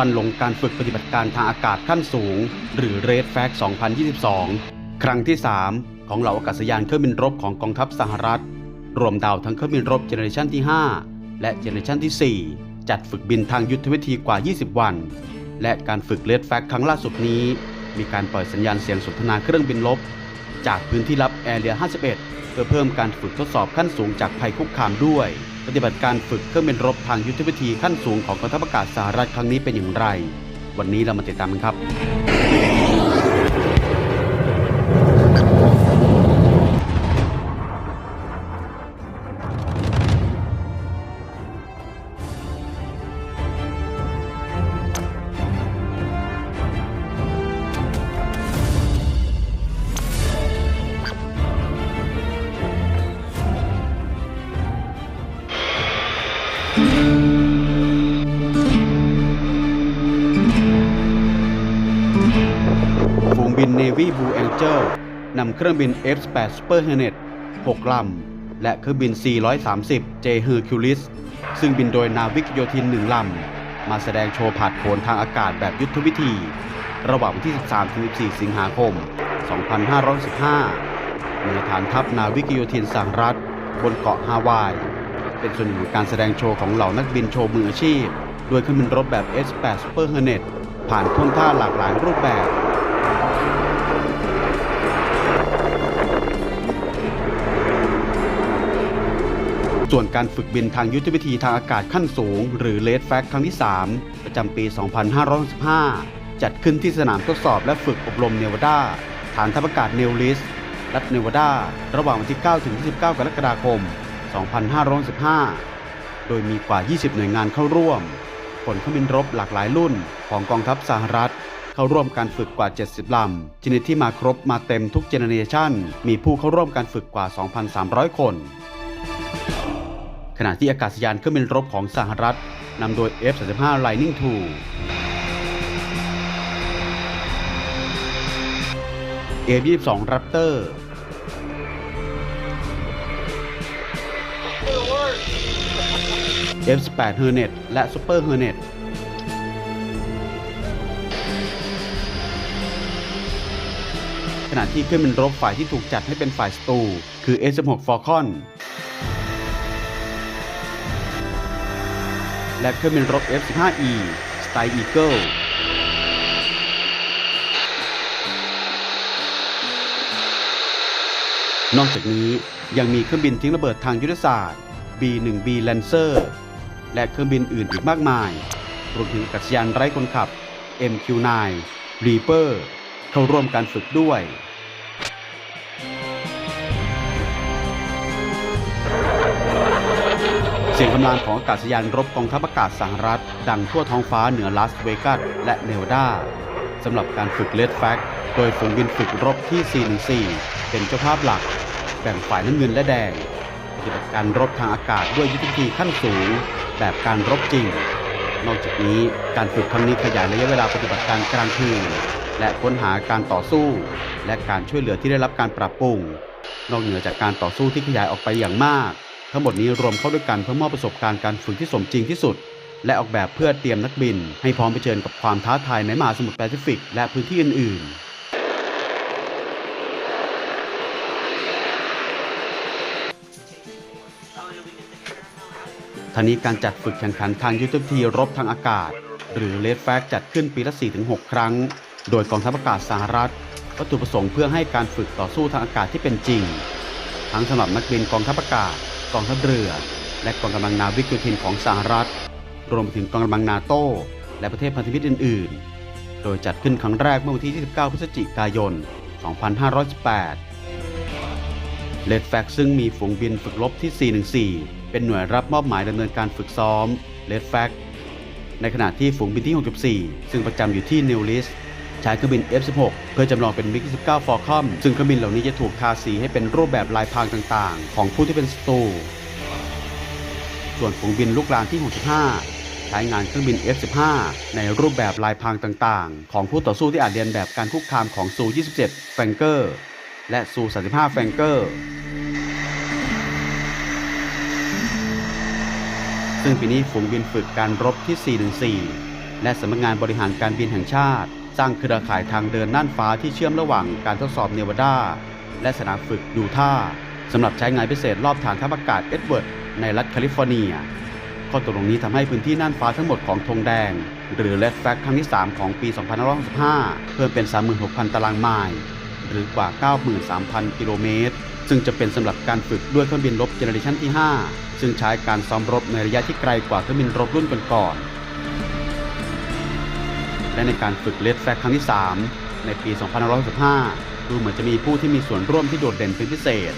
วันลงการฝึกปฏิบัติการทางอากาศขั้นสูง หรือ Red Flag 2022 ครั้งที่ 3 ของเหล่าอากาศยานเครื่องบินรบของกองทัพสหรัฐ รวมดาวทั้งเครื่องบินรบเจเนอเรชันที่ 5 และเจเนอเรชันที่ 4 จัดฝึกบินทางยุทธวิธีกว่า 20 วัน และการฝึก Red Flag ครั้งล่าสุดนี้ มีการปล่อยสัญญาณเสียงสนทนาเครื่องบินรบจากพื้นที่ลับแอเรีย 51 เพื่อเพิ่มการฝึกทดสอบขั้นสูงจากภัยคุกคามด้วย ฏิบัติการฝึกเครื่องบินรบทางยุทธวิธีขั้นสูงของกองทัพอากาศสหรัฐครั้งนี้เป็นอย่างไร วันนี้เรามาติดตามกันครับ Navy Blue Angel นำเครื่องบิน F-8 Super Hornet 6 ลำ และเครื่องบิน C-130 J Hercules ซึ่งบินโดยนาวิกโยธิน 1 ลำ มาแสดงโชว์ผาดโผนทางอากาศแบบยุทธวิธี ระหว่างวันที่ 13-14 สิงหาคม 2515เหนือฐานทัพนาวิกโยธินสหรัฐ บนเกาะฮาวาย เป็นส่วนหนึ่งของการแสดงโชว์ของเหล่านักบินโชว์มืออาชีพ โดยเครื่องบินรบแบบ S-8 Super Hornet ผ่านท่วงท่าหลากหลายรูปแบบ ส่วนการฝึกบินทางยุทธวิธีทางอากาศขั้นสูง หรือเลดแฟกครั้งที่ 3 ประจำปี 2565 จัดขึ้นที่สนามทดสอบและฝึกอบรมเนวาดา ฐานทัพอากาศเนลลิส รัฐเนวาดา ระหว่างวันที่ 9 ถึง 29 กรกฎาคม 2515โดยมีกว่า 20 หน่วยงานเข้าร่วม ผลเครื่องบินรบหลากหลายรุ่นของกองทัพสหรัฐเข้าร่วมการฝึกกว่า 70 ลำชนิดที่มาครบมาเต็มทุกเจเนเรชันมีผู้เข้าร่วมการฝึกกว่า 2,300 คน ขณะที่อากาศยานเครื่องบินรบของสหรัฐนำโดย F-35 Lightning II F-22 Raptor F-18 Hornet และ Super Hornet ขณะที่เครื่องบินรบฝ่ายที่ถูกจัดให้เป็นฝ่ายศัตรูคือ F-16 Falcon และเครื่องบินรบ F-15E Style Eagle นอกจากนี้ยังมีเครื่องบินทิ้งระเบิดทางยุทธศาสตร์ B-1B Lancer และเครื่องบินอื่นอีกมากมาย รวมถึงกาศยานไร้คนขับ MQ-9 Reaper เข้าร่วมการฝึกด้วย สียงคำรามของอากาศยานรบกองทัพอากาศสหรัฐ ดังทั่วท้องฟ้าเหนือลาสเวกัสและเนวาดาสำหรับการฝึกเลดแฟกโดยฝูงบินฝึกรบที่ 414 เป็นเจ้าภาพหลัก แบ่งฝ่ายน้ำเงินและแดงปฏิบัติการรบทางอากาศด้วยยุทธวิธีขั้นสูง แบบการรบจริง นอกจากนี้การฝึกครั้งนี้ขยายระยะเวลาปฏิบัติการกลางคืนและค้นหาการต่อสู้ และการช่วยเหลือที่ได้รับการปรับปรุง นอกเหนือจากการต่อสู้ที่ขยายออกไปอย่างมาก ทั้งหมดนี้รวมเข้าด้วยกันเพื่อมอบประสบการณ์การฝึกที่สมจริงที่สุด และออกแบบเพื่อเตรียมนักบิน ให้พร้อมเผชิญกับความท้าทายในมหาสมุทรแปซิฟิก และพื้นที่อื่น ๆทั้งนี้การจัดฝึกแข่งขันทางยุทธวิธีรบทางอากาศ หรือเลดแฟกจัดขึ้นปีละ 4-6 ครั้ง โดยกองทัพอากาศสหรัฐ วัตถุประสงค์เพื่อให้การฝึกต่อสู้ทางอากาศที่เป็นจริง ทั้งสำหรับนักบินกองทัพอากาศ กองทัพเรือ และกองกำลังนาวิกโยธินของสหรัฐ รวมไปถึงกองกำลังนาโต้ และประเทศพันธมิตรอื่น ๆ โดยจัดขึ้นครั้งแรกเมื่อวันที่ 29 พฤศจิกายน 2518 เลดแฟกซึ่งมีฝูงบินฝึกรบที่ 414 เป็นหน่วยรับมอบหมายดำเนินการฝึกซ้อมเลดแฟกในขณะที่ฝูงบินที่ 64 ซึ่งประจำอยู่ที่นิวลิส ใช้เครื่องบิน F16 เพื่อจำลองเป็นมิก19 Falcon ซึ่งเครื่องบินเหล่านี้จะถูกทาสีให้เป็นรูปแบบลายพรางต่างๆ ของผู้ที่เป็นศัตรูส่วนฝูงบินลูกลานที่ 65 ใช้งานเครื่องบิน F15 ในรูปแบบลายพรางต่างๆ ของผู้ต่อสู้ที่อาจเรียนแบบการคุกคามของซู27 f a n g e r และซู35 f a n g e r ซึ่งปีนี้ฝูงบินฝึกการรบที่ 414 และสำนักงานบริหารการบินแห่งชาติ สร้างเครือข่ายทางเดินน่านฟ้าที่เชื่อมระหว่างการทดสอบเนวาดา และสนามฝึกยูทาห์สำหรับใช้งานพิเศษรอบฐานทัพอากาศเอ็ดเวิร์ดในรัฐแคลิฟอร์เนีย ข้อตกลงนี้ทำให้พื้นที่น่านฟ้าทั้งหมดของธงแดง หรือ Red Flag ครั้งที่ 3 ของปี 2565 เพิ่มเป็น 36,000 ตารางไมล์หรือกว่า 93,000 กิโลเมตร ซึ่งจะเป็นสำหรับการฝึกด้วยเครื่องบินรบเจเนอเรชันที่ 5 ซึ่งใช้การซ้อมรบในระยะที่ไกลกว่าเครื่องบินรบรุ่นก่อนๆ และในการฝึก Red Flag ครั้งที่ 3 ในปี2565ดูเหมือนจะมีผู้ที่มีส่วนร่วมที่โดดเด่นเป็นพิเศษ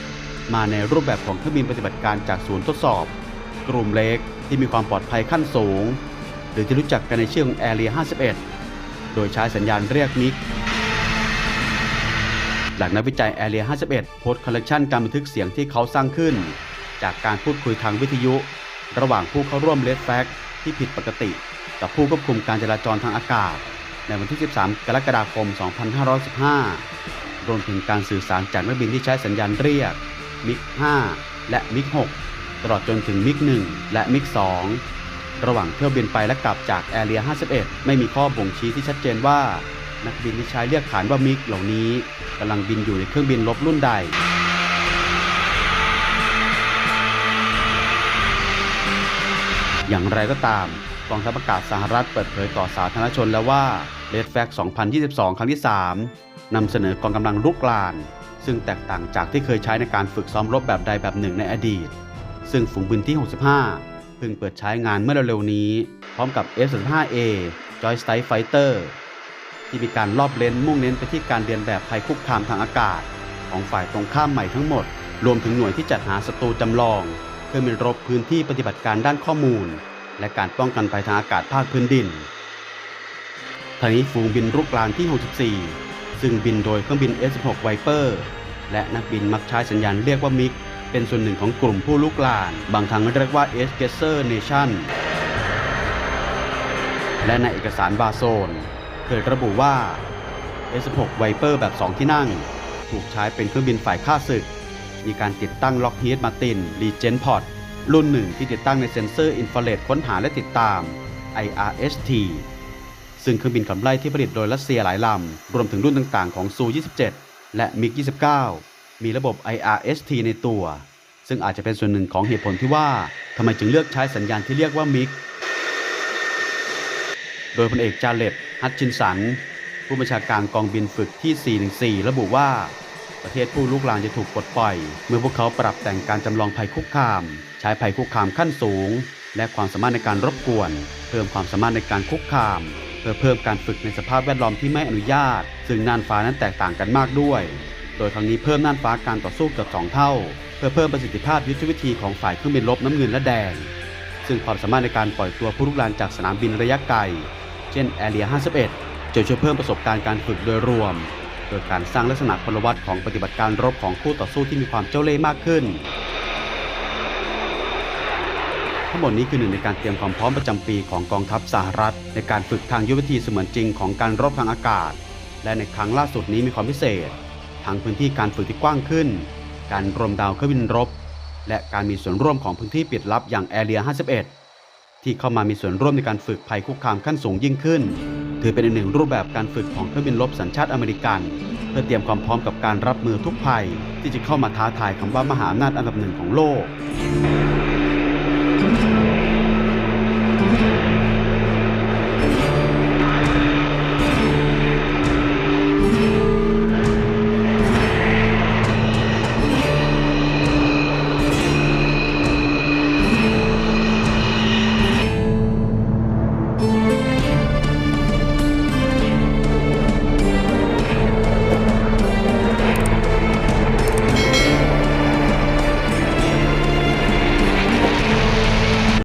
มาในรูปแบบของเครื่องบินปฏิบัติการจากศูนย์ทดสอบ กลุ่มเล็กที่มีความปลอดภัยขั้นสูง หรือที่รู้จักกันในชื่อของ Area 51 โดยใช้สัญญาณเรียกมิกหลังนักวิจัย Area 51 โพสต์คอลเลกชันการบันทึกเสียงที่เขาสร้างขึ้น จากการพูดคุยทางวิทยุ ระหว่างผู้เข้าร่วมเลดแฟกที่ผิดปกติ กับผู้ควบคุมการจราจรทางอากาศ ในวันที่ 13 กรกฎาคม 2515 รวมถึงการสื่อสารจากนักบินที่ใช้สัญญาณเรียก มิก 5 และมิก 6 ตลอดจนถึงมิก 1 และมิก 2 ระหว่างเที่ยวบินไปและกลับจากแอเรีย 51 ไม่มีข้อบ่งชี้ที่ชัดเจนว่า นักบินที่ใช้เรียกขานว่ามิกเหล่านี้กำลังบินอยู่ในเครื่องบินลบรุ่นใดอย่างไรก็ตาม องทัพอากาศสหรัฐเปิดเผยต่อสาธารณชนแล้วว่า Red Flag 2022 ครั้งที่ 3 นำเสนอกองกำลังรุกราน ซึ่งแตกต่างจากที่เคยใช้ในการฝึกซ้อมรบแบบใดแบบหนึ่งในอดีต ซึ่งฝูงบินที่ 65 เพิ่งเปิดใช้งานเมื่อเร็วๆนี้ พร้อมกับ F-35A Joint Strike Fighter ที่มีการรอบเลนมุ่งเน้นไปที่การเรียนแบบภัยคุกคามทางอากาศ ของฝ่ายตรงข้ามใหม่ทั้งหมด รวมถึงหน่วยที่จัดหาศัตรูจำลอง เพื่อมีรบพื้นที่ปฏิบัติการด้านข้อมูล และการป้องกันภัยทางอากาศภาคพื้นดินทางนี้ฝูงบินรุกรานที่ 64 ซึ่งบินโดยเครื่องบิน S-16 Viper และนักบินมักใช้สัญญาณเรียกว่ามิก เป็นส่วนหนึ่งของกลุ่มผู้ลุกลาน บางครั้งเรียกว่า S g e s s e r Nation และในเอกสารบาโซน เคยระบุว่า S16 Viper แบบ 2 ที่นั่ง ถูกใช้เป็นเครื่องบินฝ่ายฆ่าศึก มีการติดตั้ง Lockheed Martin Legend Pod รุ่น รุ่นหนึ่งที่ติดตั้งในเซ็นเซอร์อินฟราเรดค้นหาและติดตาม IRST ซึ่งเครื่องบินขับไล่ที่ผลิตโดยรัสเซียหลายลำ รวมถึงรุ่นต่างๆของ Su-27 และ MiG-29 มีระบบ IRST ในตัว ซึ่งอาจจะเป็นส่วนหนึ่งของเหตุผลที่ว่าทำไมจึงเลือกใช้สัญญาณที่เรียกว่า MiG โดยพลเอกจาเลตฮัตชินสัน ผู้บัญชาการกองบินฝึกที่ 414 ระบุว่า ประเทศผู้ลุกลานจะถูกปลดปล่อย เมื่อพวกเขาปรับแต่งการจำลองภัยคุกคาม ใช้ภัยคุกคามขั้นสูง และความสามารถในการรบกวน เพิ่มความสามารถในการคุกคาม เพื่อเพิ่มการฝึกในสภาพแวดล้อมที่ไม่อนุญาต ซึ่งน่านฟ้านั้นแตกต่างกันมากด้วย โดยครั้งนี้เพิ่มน่านฟ้าการต่อสู้เกือบสองเท่า เพื่อเพิ่มประสิทธิภาพยุทธวิธีของฝ่ายเครื่องบินรบน้ำเงินและแดง ซึ่งความสามารถในการปล่อยตัวผู้ลุกลานจากสนามบินระยะไกล เช่น Area 51จะช่วยเพิ่มประสบการณ์การฝึกโดยรวม โดยการสร้างลักษณะพลวัตของปฏิบัติการรบของคู่ต่อสู้ที่มีความเจ้าเล่ห์มากขึ้น ทั้งหมดนี้คือหนึ่งในการเตรียมความพร้อมประจำปีของกองทัพสหรัฐ ในการฝึกทางยุทธวิธีเสมือนจริงของการรบทางอากาศ และในครั้งล่าสุดนี้มีความพิเศษทั้งพื้นที่การฝึกที่กว้างขึ้น การรวมดาวเครื่องบินรบ และการมีส่วนร่วมของพื้นที่ปิดลับอย่าง Area 51 ที่เข้ามามีส่วนร่วมในการฝึกภัยคุกคามขั้นสูงยิ่งขึ้น ถือเป็นอีกหนึ่งรูปแบบการฝึกของเครื่องบินรบสัญชาติอเมริกัน เพื่อเตรียมความพร้อมกับการรับมือทุกภัย ที่จะเข้ามาท้าทายคำว่ามหาอำนาจอันดับหนึ่งของโลก